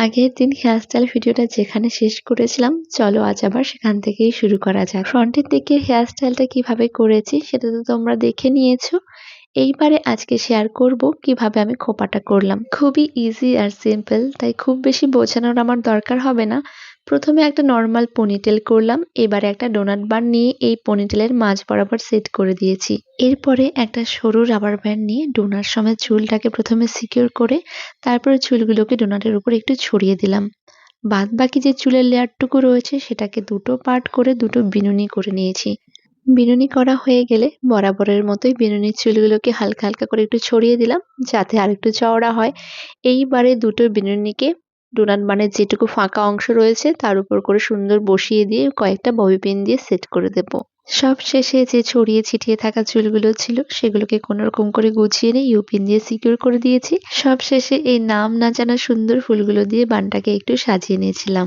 আগের দিন হেয়ারস্টাইল ভিডিওটা যেখানে শেষ করেছিলাম, চলো আজ আবার সেখান থেকেই শুরু করা যাক। ফ্রন্টের দিকে হেয়ারস্টাইলটা কীভাবে করেছি সেটা তো তোমরা দেখে নিয়েছো। এইবারে আজকে শেয়ার করব কীভাবে আমি খোপাটা করলাম। খুবই ইজি আর সিম্পল তাই খুব বেশি বোঝানোর আমার দরকার হবে না। প্রথমে একটা নর্মাল পনিটেল করলাম, এবারে একটা ডোনাট বার নিয়ে এই পনিটেলের মাঝ বরাবর সেট করে দিয়েছি। এরপরে একটা সরু রাবার ব্যান্ড নিয়ে ডোনার সময় চুলটাকে প্রথমে সিকিউর করে, তারপরে চুলগুলোকে ডোনাটের উপর একটু ছড়িয়ে দিলাম। বাদ বাকি যে চুলের লেয়ারটুকু রয়েছে, সেটাকে দুটো পার্ট করে দুটো বিনুনি করে নিয়েছি। বিনুনি করা হয়ে গেলে বরাবরের মতোই বিনুনির চুলগুলোকে হালকা হালকা করে একটু ছড়িয়ে দিলাম, যাতে আর একটু চওড়া হয়। এইবারে দুটো বিনুনিকে ডোনাট বানের যেটুকু ফাঁকা অংশ রয়েছে, তার উপর করে সুন্দর বসিয়ে দিয়ে কয়েকটা ববি পিন দিয়ে সেট করে দেব। সব শেষে যে ছড়িয়ে ছিটিয়ে থাকা চুলগুলো ছিল, সেগুলোকে কোনো রকম করে গুছিয়ে নিয়ে ইউপিন দিয়ে সিকিউর করে দিয়েছি। সব শেষে এই নাম না জানা সুন্দর ফুলগুলো দিয়ে বানটাকে একটু সাজিয়ে নিয়েছিলাম।